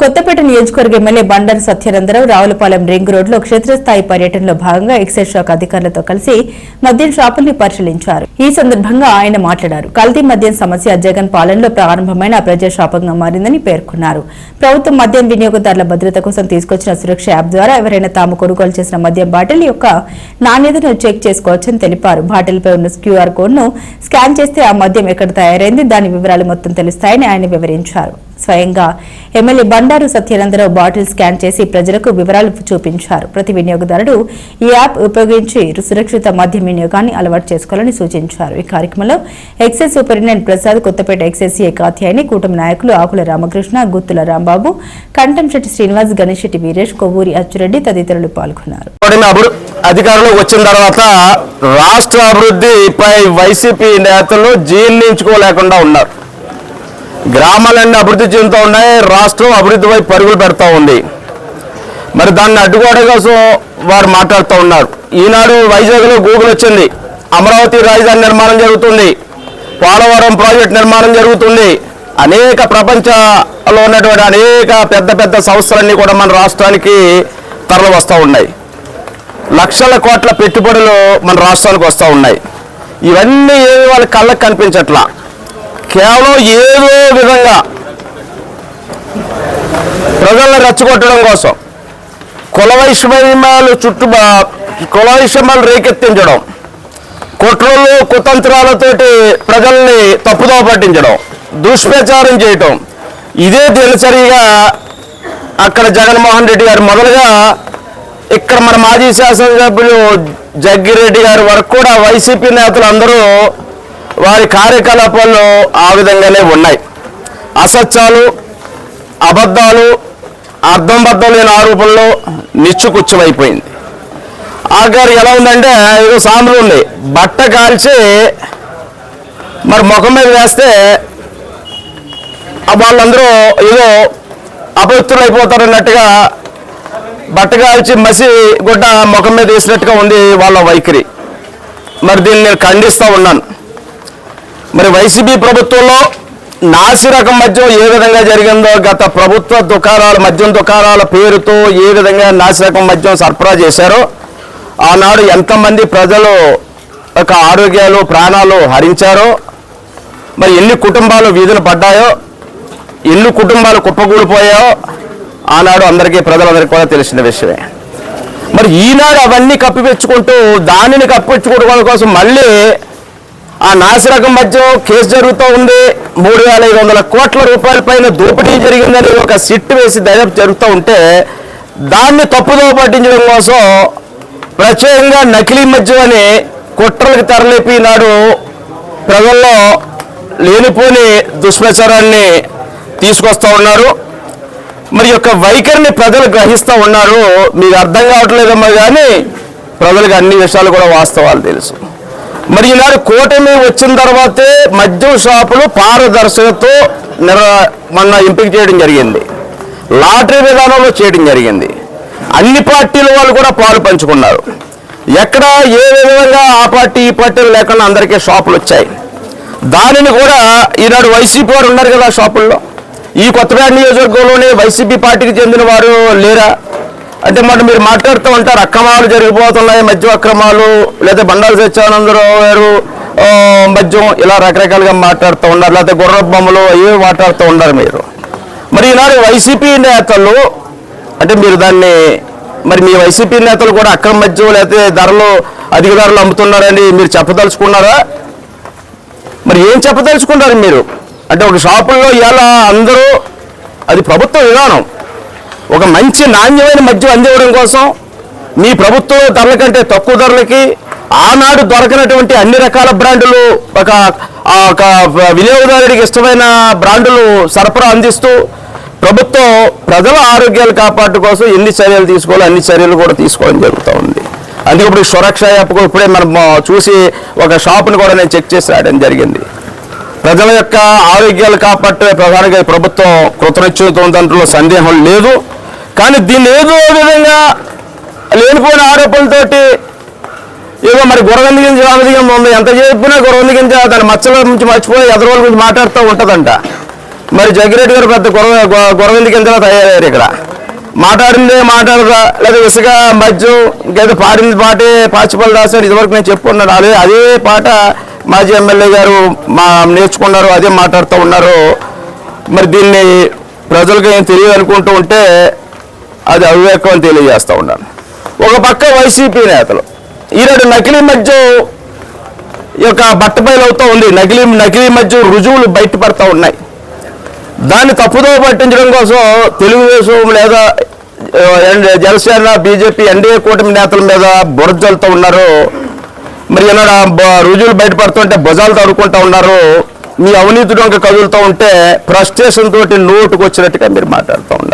Kothapeta నియోజకవర్గ MLA Bandaru Satyanandarao Ravulapalem ring రోడ్లో క్షేత్రస్థాయి పర్యటనలో భాగంగా ఎక్సైజ్ శాఖ అధికారులతో కలిసి మద్యం షాపుల్ని పరిశీలించారు. ఈ సందర్భంగా ఆయన మాట్లాడారు. కల్తీ మద్యం సమస్య జగన్ పాలనలో ప్రారంభమైన ప్రజాశాపంగా మారిందని పేర్కొన్నారు. ప్రభుత్వం మద్యం వినియోగదారుల భద్రత కోసం తీసుకొచ్చిన సురక్ష యాప్ ద్వారా ఎవరైనా తాము కొనుగోలు చేసిన మద్యం బాటిల్ యొక్క నాణ్యతను చెక్ చేసుకోవచ్చని తెలిపారు. బాటిల్పై ఉన్న క్యూఆర్ కోడ్ను స్కాన్ చేస్తే ఆ మద్యం ఎక్కడ తయారైంది? దాని వివరాలు మొత్తం తెలుస్తాయని ఆయన వివరించారు. స్వయంగా MLA Bandaru Satyanandarao bottle scan చేసి ప్రజలకు వివరాలు చూపించారు. ప్రతి వినియోగదారుడు ఈ యాప్ ఉపయోగించి సురక్షిత మద్యం వినియోగాన్ని అలవాటు చేసుకోవాలని సూచించారు. ఈ కార్యక్రమంలో excise superintendent Prasad Kothapeta excise ఏకాధ్యాయుని కూటమి నాయకులు ఆకుల రామకృష్ణ గుత్తుల రాంబాబు కంటంశెట్టి శ్రీనివాస్ గణేశెట్టి వీరేష్ కొవ్వూరి అచ్చురెడ్డి తదితరులు పాల్గొన్నారు. కూటమి వచ్చిన తర్వాత రాష్ట్ర అభివృద్ధిపై వైసీపీ నేతలు జీర్ణించుకోలేకుండా ఉన్నారు. గ్రామాలన్నీ అభివృద్ధి చెందుతూ ఉన్నాయి రాష్ట్రం అభివృద్ధి వైపు పరుగులు పెడతా ఉంది. మరి దాన్ని అడ్డుకోవడం కోసం వారు మాట్లాడుతూ ఉన్నారు. ఈనాడు వైజాగ్లో గూగుల్ వచ్చింది. అమరావతి రాజధాని నిర్మాణం జరుగుతుంది. పోలవరం ప్రాజెక్ట్ నిర్మాణం జరుగుతుంది. అనేక ప్రపంచంలో ఉన్నటువంటి అనేక పెద్ద పెద్ద సంస్థలన్నీ కూడా మన రాష్ట్రానికి తరలి వస్తూ ఉన్నాయి. లక్షల కోట్ల పెట్టుబడులు మన రాష్ట్రానికి వస్తూ ఉన్నాయి. ఇవన్నీ ఏమి వాళ్ళ కళ్ళకు కనిపించట్లా. కేవలం ఏదో విధంగా ప్రజల్ని రెచ్చగొట్టడం కోసం కుల వైషమ్యాలు చుట్టూ కుల వైషమ్యాలు రేకెత్తించడం కుట్రలు కుతంత్రాలతోటి ప్రజల్ని తప్పుదో పట్టించడం దుష్ప్రచారం చేయటం ఇదే దినచరిగా అక్కడ జగన్మోహన్ రెడ్డి గారు మొదలుగా ఇక్కడ మన మాజీ శాసనసభ్యులు జగ్గిరెడ్డి గారి వరకు కూడా వైసీపీ నేతలు అందరూ వారి కార్యకలాపాలు ఆ విధంగానే ఉన్నాయి. అసత్యాలు అబద్ధాలు అర్థం బద్దం లేని ఆరోపణలు నిచ్చుకుచ్చమైపోయింది. ఆఖరి ఎలా ఉందంటే ఏదో సాంబ్రం ఉంది బట్ట కాల్చి మరి ముఖం మీద వేస్తే వాళ్ళందరూ ఏదో అపవిత్రులు అయిపోతారన్నట్టుగా బట్ట కాల్చి మసి గుడ్డ ముఖం మీద వేసినట్టుగా ఉంది వాళ్ళ వైఖరి. మరి దీన్ని నేను ఖండిస్తూ ఉన్నాను. మరి వైసీపీ ప్రభుత్వంలో నాసిరకం మద్యం ఏ విధంగా జరిగిందో గత ప్రభుత్వ దుకాణాల మద్యం దుకాణాల పేరుతో ఏ విధంగా నాసిరకం మద్యం సరఫరా చేశారో ఆనాడు ఎంతమంది ప్రజలు ఒక ఆరోగ్యాలు ప్రాణాలు హరించారో మరి ఎన్ని కుటుంబాలు వీధులు పడ్డాయో ఎన్ని కుటుంబాలు కుప్పకూలిపోయాయో ఆనాడు అందరికీ ప్రజలందరికీ కూడా తెలిసిన విషయమే. మరి ఈనాడు అవన్నీ కప్పిపెచ్చుకుంటూ దానిని కప్పిపెచ్చుకోవడం కోసం మళ్ళీ ఆ నాసిరకం మధ్య కేసు జరుగుతూ ఉంది. మూడు వేల ఐదు వందల కోట్ల రూపాయల పైన దోపిడీ జరిగిందని ఒక సిట్ వేసి దర్యాప్తు జరుగుతూ ఉంటే దాన్ని తప్పుదో పట్టించడం కోసం ప్రత్యేకంగా నకిలీ మద్యం అని కుట్రలకు తెరలేపి నాడు ప్రజల్లో లేనిపోని దుష్ప్రచారాన్ని తీసుకొస్తూ ఉన్నారు. మరి యొక్క వైఖరిని ప్రజలు గ్రహిస్తూ ఉన్నారు. మీకు అర్థం కావట్లేదమ్మా కానీ ప్రజలకు అన్ని విషయాలు కూడా వాస్తవాలు తెలుసు. మరి ఈనాడు కూటమి వచ్చిన తర్వాతే మద్యం షాపులు పారదర్శకతో నిర మొన్న ఎంపిక చేయడం జరిగింది. లాటరీ విధానంలో చేయడం జరిగింది. అన్ని పార్టీల వాళ్ళు కూడా పాలు పంచుకున్నారు. ఎక్కడ ఏ విధంగా ఆ పార్టీ ఈ పార్టీలు లేకుండా అందరికీ షాపులు వచ్చాయి. దానిని కూడా ఈనాడు వైసీపీ వారు ఉన్నారు కదా షాపుల్లో. ఈ కొత్తపేట నియోజకవర్గంలోనే వైసీపీ పార్టీకి చెందిన వారు లేరా? అంటే మరి మీరు మాట్లాడుతూ ఉంటారు అక్రమాలు జరిగిపోతున్నాయి మద్యం అక్రమాలు లేదా బండారు సత్యానందరావు గారు మద్యం ఇలా రకరకాలుగా మాట్లాడుతూ ఉన్నారు లేకపోతే గుర్ర బొమ్మలు అవి మాట్లాడుతూ ఉన్నారు మీరు. మరి ఈనాడు వైసీపీ నేతలు అంటే మీరు దాన్ని మరి మీ వైసీపీ నేతలు కూడా అక్రమ మద్యం లేకపోతే ధరలు అధిక ధరలు అమ్ముతున్నారని మీరు చెప్పదలుచుకున్నారా? మరి ఏం చెప్పదలుచుకున్నారు మీరు? అంటే ఒక షాపుల్లో ఇలా అందరూ అది ప్రభుత్వ విధానం. ఒక మంచి నాణ్యమైన మద్యం అందివ్వడం కోసం మీ ప్రభుత్వ ధరల కంటే తక్కువ ధరలకి ఆనాడు దొరకనటువంటి అన్ని రకాల బ్రాండులు ఒక ఒక వినియోగదారుడికి ఇష్టమైన బ్రాండులు సరఫరా అందిస్తూ ప్రభుత్వం ప్రజల ఆరోగ్యాలు కాపాడు కోసం ఎన్ని చర్యలు తీసుకోవాలో అన్ని చర్యలు కూడా తీసుకోవడం జరుగుతూ ఉంది. అందుకే ఇప్పుడు సురక్ష యాప్ ఇప్పుడే మనం చూసి ఒక షాపుని కూడా నేను చెక్ చేసి రాయడం జరిగింది. ప్రజల యొక్క ఆరోగ్యాలు కాపాడే ప్రధానంగా ప్రభుత్వం కృతనిశ్చయంతో దాంట్లో సందేహం లేదు. కానీ దీన్ని ఏదో విధంగా లేనిపోయిన ఆరోపణలతోటి ఏదో మరి గురవంది గింజ రామదిగం ఉంది. ఎంత చెప్పినా గురవంది గింజ దాని మచ్చల నుంచి మర్చిపోయి ఎదరోళ్ళ గురించి మాట్లాడుతూ ఉంటుందంట. మరి జగ్గిరెడ్డి గారు పెద్ద గొడవ గొ- గింజలా తయారయ్యారు ఇక్కడ? మాట్లాడిందే మాట్లాడదా? లేదా ఇసుక మద్యం ఇంకైతే పాడింది పాటే పాచిపల్లి రాశాడు ఇదివరకు నేను చెప్పుకున్నాను. అదే అదే పాట మాజీ ఎమ్మెల్యే గారు మా నేర్చుకున్నారు అదే మాట్లాడుతూ ఉన్నారు. మరి దీన్ని ప్రజలకు ఏం తెలియదు అనుకుంటూ ఉంటే అది అవివేకం అని తెలియజేస్తూ ఉన్నాను. ఒక పక్క వైసీపీ నేతలు ఈనాడు నకిలీ మద్యం ఈ యొక్క బట్టబయలు అవుతూ ఉంది. నకిలీ నకిలీ మద్యం రుజువులు బయటపడతా ఉన్నాయి. దాన్ని తప్పుదో పట్టించడం కోసం తెలుగుదేశం లేదా ఎన్- జనసేన బీజేపీ ఎన్డీఏ కూటమి నేతల మీద బురజలుతూ ఉన్నారు. మరి ఈనాడు రుజువులు బయటపడుతుంటే భుజాలు తడుకుంటా ఉన్నారు. మీ అవినీతి డొంక కదులుతూ ఉంటే ఫ్రస్ట్రేషన్ తోటి నోటుకు వచ్చినట్టుగా మీరు మాట్లాడుతూ ఉన్నారు.